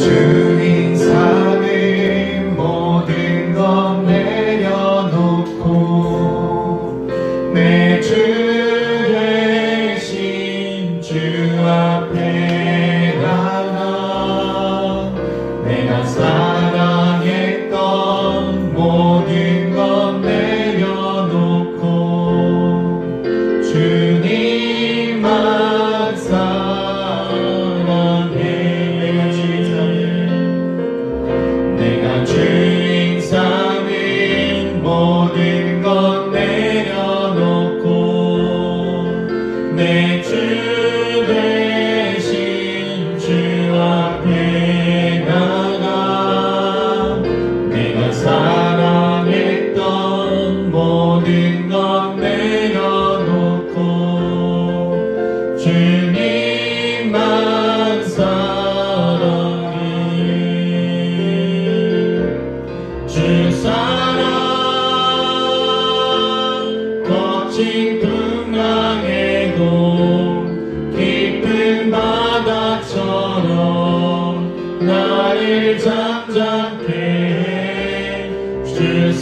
주인 삶의 모든 것 내려놓고 내 주 대신 주 앞에 나가 내가 사랑했던 모든 것 내려놓고 주님 앞 나를 잠잠케 해주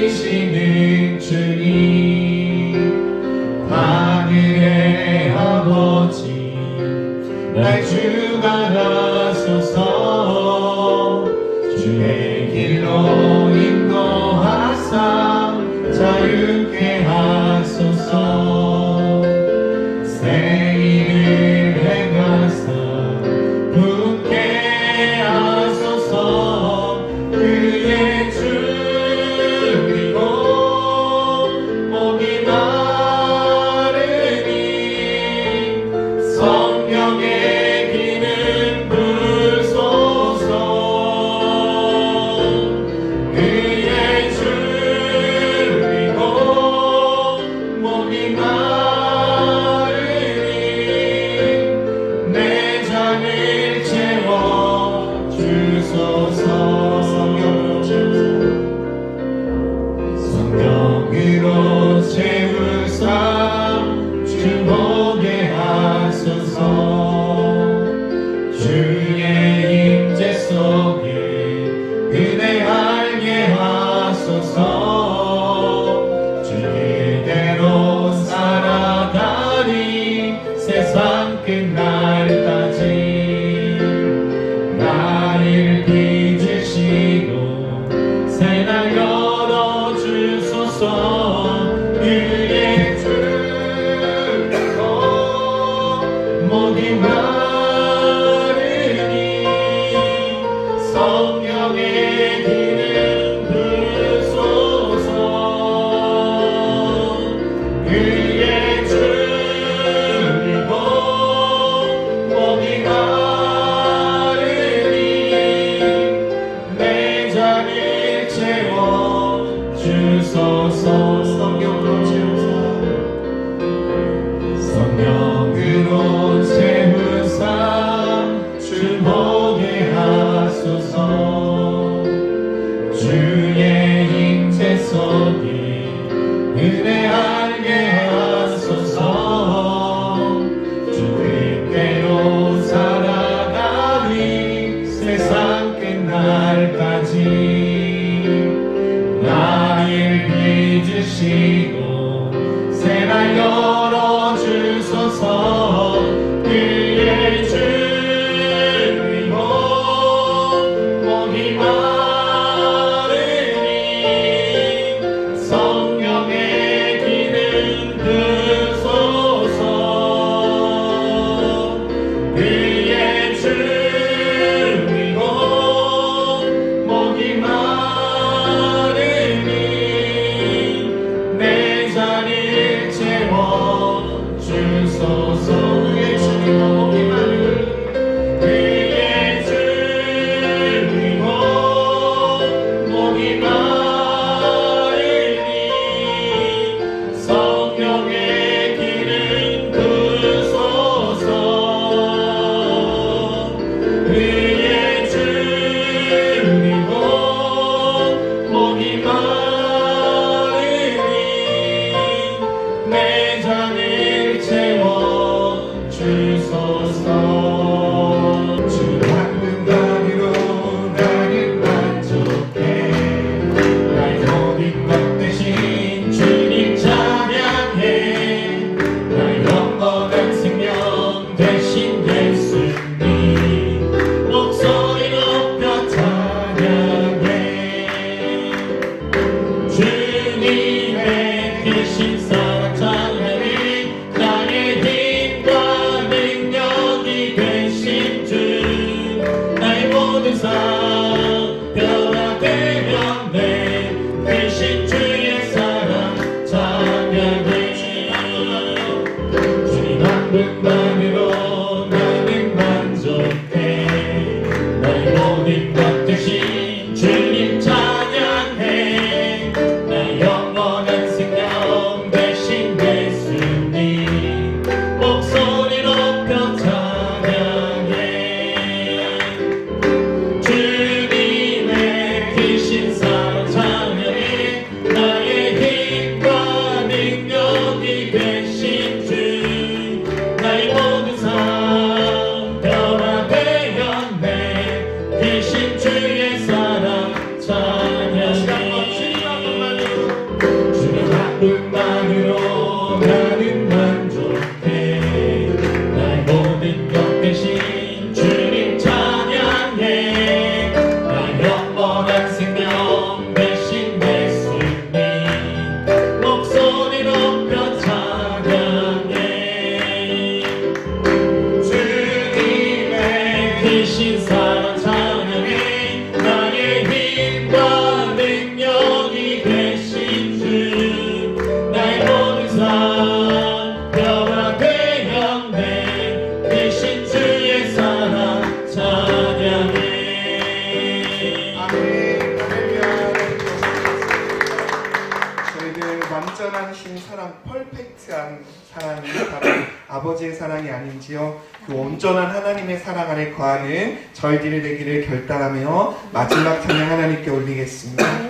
지키시는 주님 하늘의 아버지 날 주가 나소서. I. 하신 사랑, 펄펙트한 사랑이 바로 아버지의 사랑이 아닌지요. 그 온전한 하나님의 사랑 안에 거하는 저희들이 되기를 결단하며 마지막 찬양 하나님께 올리겠습니다.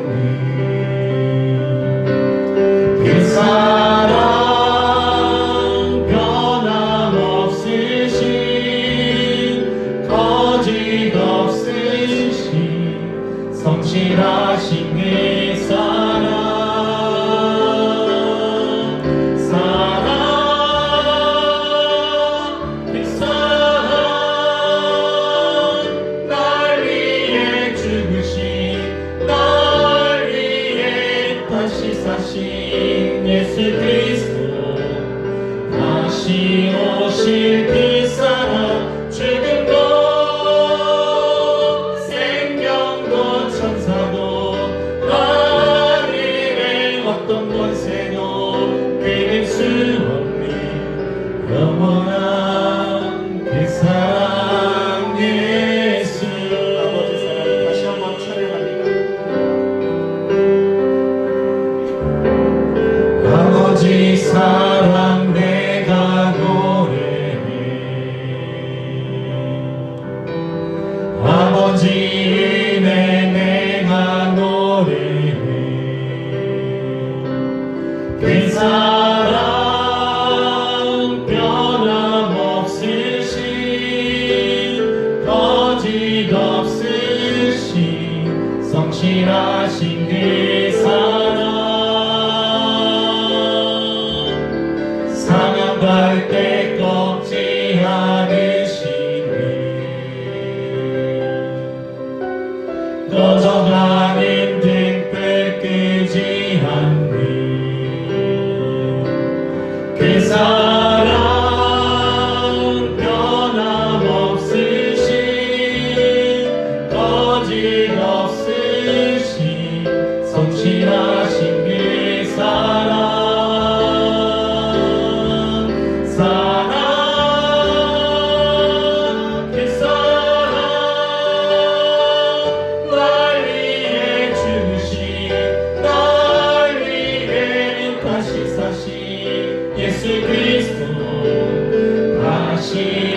거짓 없으신 성실하신 그 사랑 사랑 그 사랑. 날 위해 주신 날 위해 다시 사신 예수 그리스도. 다시